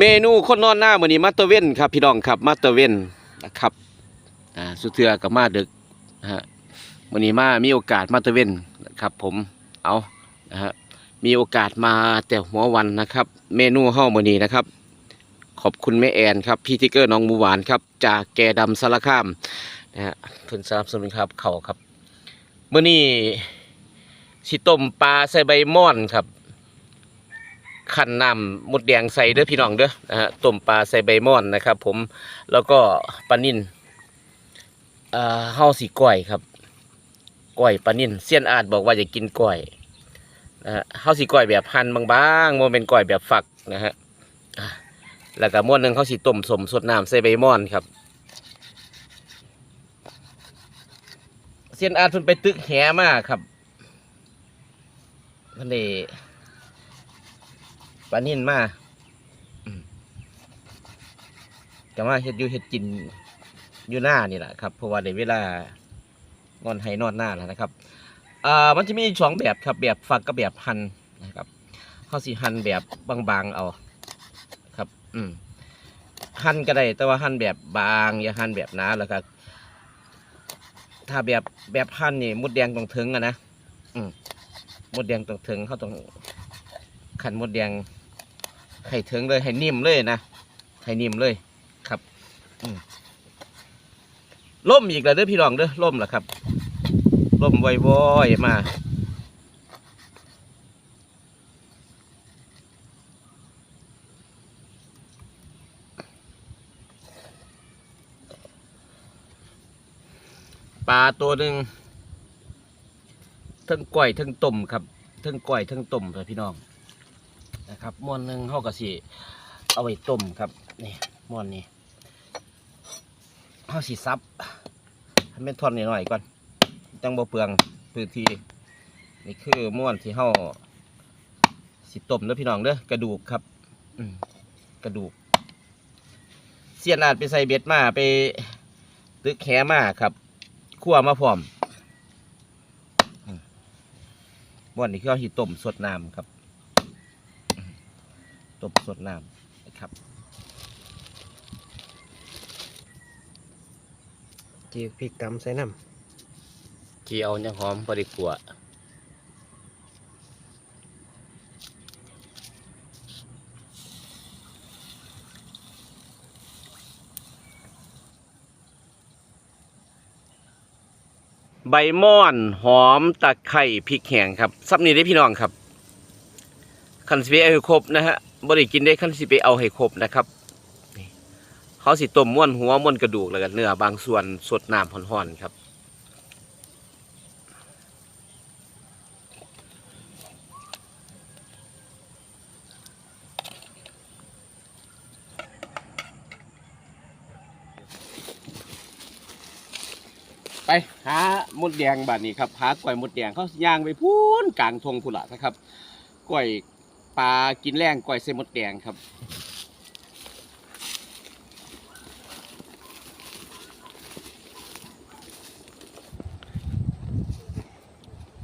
เมนูคนนอนหน้ามือนี้มาตเวนครับพี่น้องครับมาตเวนนะครับอ่าสุเทือกับมาดึกนะฮะมือนี้มามีโอกาสมาตเวนนะครับ ผมเอานะฮะมีโอกาสมาแต่หัววันนะครับ เมนูเฮามื้อนี้นะครับ ขอบคุณแม่แอนครับพี่ทิกเกอร์น้องมูหวานครับ จากแกดำสารคามนะฮะเพิ่นสนับสนุนครับเขาครับมื้อนี้สิต้มปลาใส่ใบม่อนครับ ขันน้ำมดแดงใส่เด้อพี่น้องเด้อนะฮะต้มปลาใส่ใบม่อนนะครับ ผมแล้วก็ปลานิ่นเอ่อเฮาสีก้อยครับก้อยปลานิ่นเซียนอาจบอกว่าจะกินก้อยนะฮะเฮาสีก้อยแบบหั่นบางๆโมเป็นก้อยแบบฝักนะฮะอะแล้วก็ม้วนหนึ่งเขาสีต้มสมสดน้ำใส่ใบม่อนครับเซียนอาจเพิ่นไปตึกแหมาครับเพิ่นได้ ปลานิ่นมาอืมก็มาเฮ็ดอยู่เฮ็ดกินอยู่หน้านี่แหละครับเพราะว่าในเวลางอนไห้นอนหน้าแล้วนะครับอ่ามันจะมีสองแบบครับแบบฝักกับแบบหั่นนะครับเขาสิหั่นแบบบางๆเอาครับ อืมหั่นก็ได้ แต่ว่าหั่นแบบบางอย่าหั่นแบบหนาแล้วก็ถ้าแบบแบบหั่นนี่มดแดงต้องถึงอะนะอืมมดแดงต้องถึงเขาต้องขันมดแดง ให้ถึงเลยให้นิ่มเลยนะให้นิ่มเลยครับล่มอีกแล้วเด้อพี่น้องเด้อล่มแล้วครับล่มวอยๆมาปลาตัวหนึ่งทั้งก้อยทั้งต้มครับทั้งก้อยทั้งต้มเลยพี่น้อง นะครับม้วนหนึ่งเขาก็สิเอาไว้ต้มครับนี่ม้วนนี้เขาสิซับให้เป็นท่อนหน่อยๆก่อนจังบ่เปลืองพื้นที่นี่คือม้วนที่เขาสิต้มเด้อพี่น้องเด้อกระดูกครับกระดูก เสียนอาจไปใส่เบ็ดมาไปตึกแขมาครับคั่วมาพร้อมม้วนนี้คือเขาสิต้มสดน้ำครับ ต้มสดน้ำนะครับจีพริกตำใส่น้จีเอาเนี่ยหอมบริกัวใบม่อนหอมตะไคร่พริกแห้งครับซับนี้ได้พี่น้องครับคันสิไปเอาให้ครบนะฮะ บริกินได้คันสิไปเอาให้ครบนะครับเขาสิต้มม้วนหัวม้วนกระดูกแล้วก็เนื้อบางส่วนสดน้ำห่อนๆครับไปหามดแดงบาดนี้ครับหากล้วยมดแดงเขาย่างไปพูนกลางทงพุนละนะครับกล้วย ปลากินแรงกล้วยเซมดแดงครับ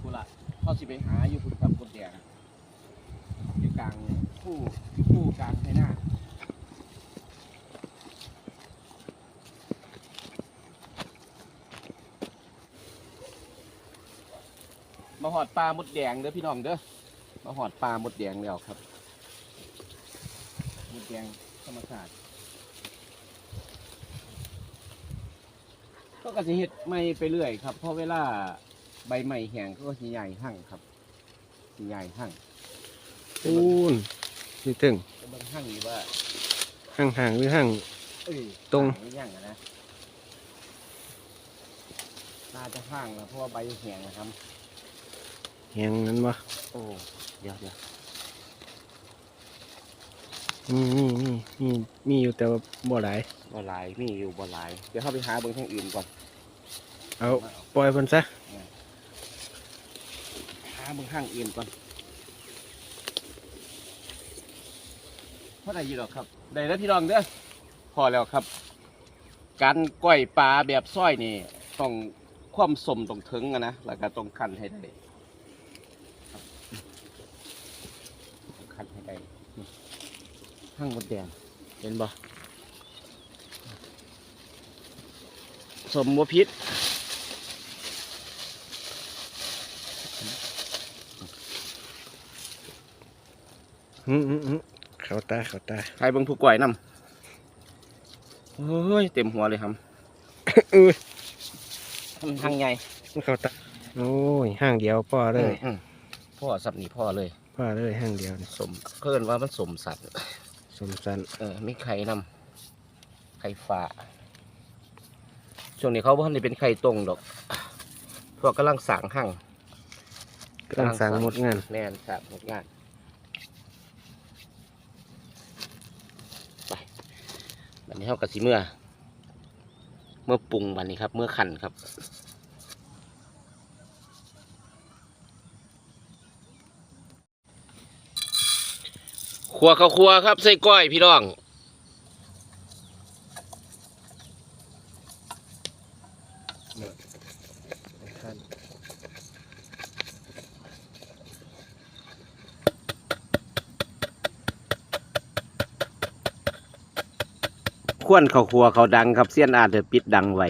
พุละเขาสิไปหาอยู่พุนกับมดแดงอยู่กลางผู้อยู่ผู้กลางไทหน้ามาหอดปลาหมดแดงเด้อพี่น้องเด้อ มาหอดปลาหมดแดงแล้วครับหมดแดงธรรมชาติก็กระสิเห็ดไม่ไปเรื่อยครับ เพราะเวลาใบไม้แห้งก็สิใหญ่หั่งครับสิใหญ่หั่งำปูนนี่ถึงจะเบิ่งหั่งอยู่ว่าห่างๆหรือห่างเอ้ยตรงห่าหรือยังอะนะน่าจะห่างแล้วเพราะว่าใบแห้งนะครับแหงนั้นวะ โอ้เดี๋ยวเดี๋ยวมีมีมีมีมีอยู่แต่ว่าบ่หลายบ่หลายมีอยู่บ่หลาย เดี๋ยวเข้าไปหาเบิ่งทางอื่นก่อนเอาปล่อยเพิ่นซะหาเบิ่งทางอื่นก่อนเพราะได้อยู่หรอกครับได้แล้วพี่น้องเด้อพอแล้วครับ การก้อยปลาแบบซ้อยนี่ต้องความสมต้องถึงอะนะแล้วก็ต้องคั้นให้ได้ ครับต้องคั้นให้ได้นี่ห้างมดแดงเห็นบ่สมบ่พิษอืมอืมอืมเขาตาเขาตาใครเบิ่งผู้ก่อยนำเฮ้ยเต็มหัวเลยครับเออมันทางใหญ่มันเขาตาโอ้ยห้างเดียวพ่อเลยอืมพ่อสับนี่พ่อเลยพ่อเลยห้างเดียวนี่สมเพิ่นว่ามันสมสัตว์ สมสันเออมีไข่นำไข่ฟ้าช่วงนี้เขาบ่ทันได้เป็นไข่ตรงดอกพวกกำลังสร้างห้างกำลังสั่งหมดงานแม่นสร้างหมดงานไปบัดนี้เฮาก็สิเมื่อ เมื่อปรุงบัดนี้ครับ เมื่อขันครับ ครัวข้าวคัวครับใส่ก้อยพี่น้องควนเขาครัวเขาดังครับเสี้ยนอาจจะปิดดังไว้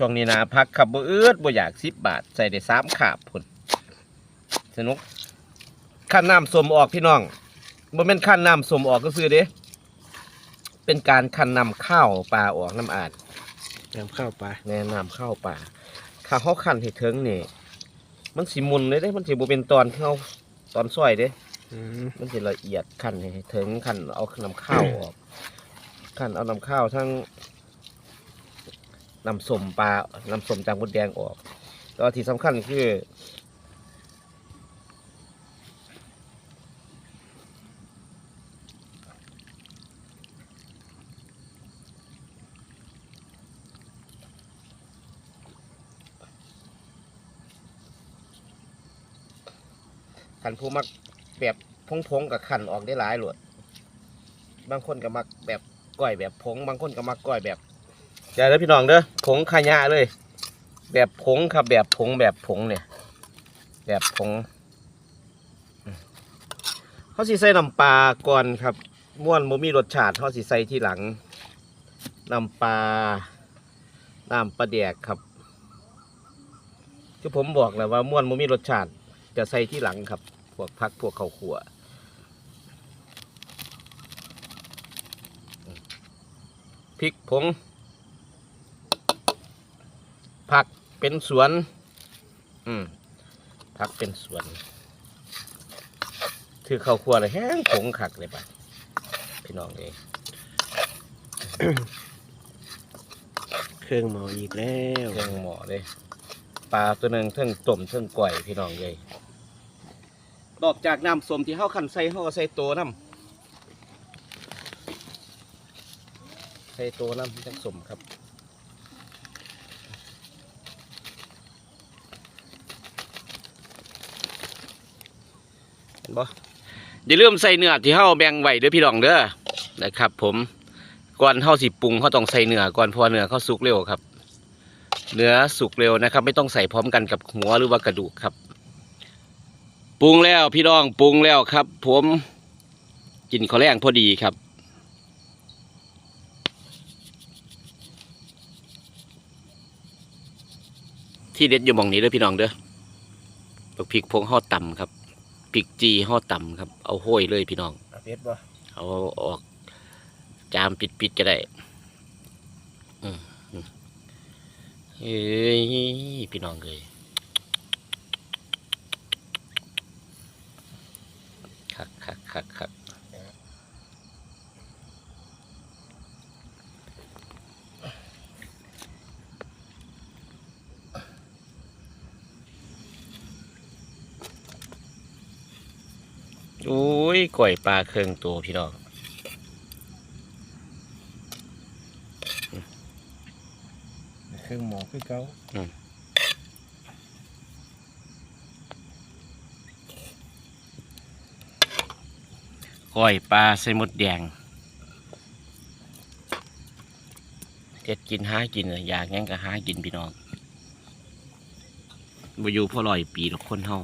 ช่วงนี้นะพักขับบ่อืดบ่อยากสิบบาท ใส่ได้สามขาบพุ่นสนุกขั้นน้ำสมออกพี่น้องบ่เป็นขั้นน้ำสมออกก็ซื้อเด้เป็นการขั้นน้ำข้าวปลาออกน้ำอาดน้ำข้าวปลาแนะนำเข้าป่าข้าเขาขันให้เถิงนี่มันสิมุนเลยเด้มันสิบ่เป็นตอนที่เขาตอนซอยเด้อืมมันสิละเอียดขันให้เถิงขันเอาน้ำข้าวออกขันเอาน้ำข้าวทั้ง น้ำสมปลาน้ำสมจางมดแดงออกแล้วที่สำคัญคือ ขันผู้มักแบบพงพงๆกับขันออกได้หลายหลวด บางคนก็มักแบบก้อยแบบผงบางคนก็มักก้อยแบบ ดี๋ยวเด้อพี่น้องเด้อผงขยะเลย แบบผงครับแบบผงแบบผงเนี่ย แบบผงเขาสิใส่น้ำปลาก่อนครับม่วนบ่มีรสชาติเขาสิใส่ที่หลังน้ำปลาน้ำปลาแดกครับคือผมบอกแล้วว่าม่วนบ่มีรสชาติจะใส่ที่หลังครับพวกพักพวกข้าวขัวพริกผง ผัก เป็นสวน อืมผักเป็นสวน ถือข้าวขัวเลยแห้งผงขักเลยปะพี่น้องเองเครื่องหมออีกแล้วเครื่องหมอเลยปลาตัวหนึ่งเทิงต้มเทิงก่อยพี่น้องเลยนอกจากน้ำส้มที่เฮาขันใส่เฮาก็ใส่ตัวน้ำใส่ตัวน้ำจังสมครับ ห็นบ่อย่าลืมใส่เนื้อที่เฮาแบ่งไว้เด้อพี่น้องเด้อนะครับ ผมก่อนเฮาสิปรุงเฮาต้องใส่เนื้อก่อนเพราะเนื้อเขาสุกเร็วครับ เนื้อสุกเร็วนะครับ ไม่ต้องใส่พร้อมกันกับหัวหรือว่ากระดูกครับปรุงแล้วพี่น้องปรุงแล้วครับ ผมกินข้าวแรงพอดีครับ ที่เด็ดอยู่มองนี้เด้อพี่น้องเด้อบักพริกพงห่อต่ำครับ ริกจีห่อต่ำครับ เอาห้อยเลยพี่น้องเพชรบ่เอาออก จามปิดๆก็ได้อืมอืมเอ้ยพี่น้องเลยคักคักคักคักโอ้ ยก่อยปลาเครื่องตัวพี่น้องเครื่องหมอคือเก่าก้อยปลาใส่หมดแดงเจ็ดกินหากินน่ะอยากหยังก็หากินพี่น้องบ่อยู่พอร้อยปีหรอกคนเฮา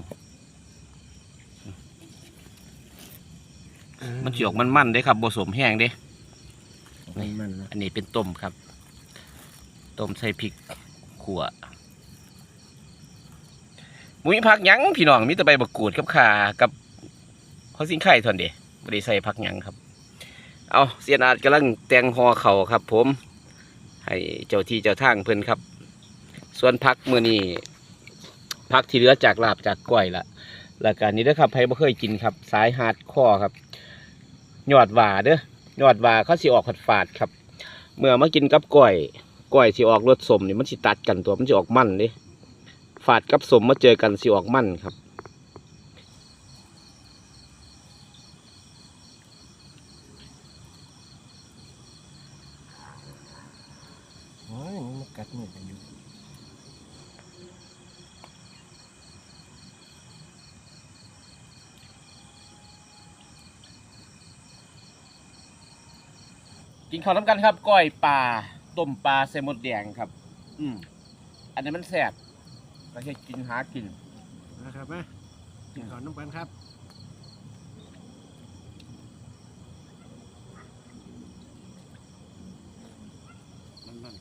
มันสิออกมันๆเด้ครับบ่สมแห้งเด้มันมันนะอันนี้เป็นต้มครับ ต้มใส่พริกขั่วมุ้ยผักหยังพี่น้องมีแต่ใบบักกูดกับข่ากับข้าวสิงไข่เทานนเดีไม่ได้ใส่ผักหยังครับ เอาเสียนอาดกำลังแต่งหอเขาวครับ ผม ให้เจ้าที่เจ้าทางเพิ่นครับ ส่วนพักมือนี้พักที่เหลือจากลาบจากก้อยละแล้วการนี้เด้อครับใครบ่เคยกินครับ สายฮาร์ดคอร์ครับ ยอดหว่าเด้อยอดหว่าเขาสิออกฝาดครับ เมื่อมากินกับก้อยก้อยสิออกรสสมนี่มันสิตัดกันตัวมันสิออกมันเด้ฝาดกับสมมาเจอกันสิออกมันครับโอ้ยมันกัดมือกันอยู่ กินข้าวน้ำกันครับก้อยปลาต้มปลาใส่หมดแดงครับ อืมอันนี้มันแซ่บก็แค่กินหากินนะครับมากินข้าวน้ำกันครับมัน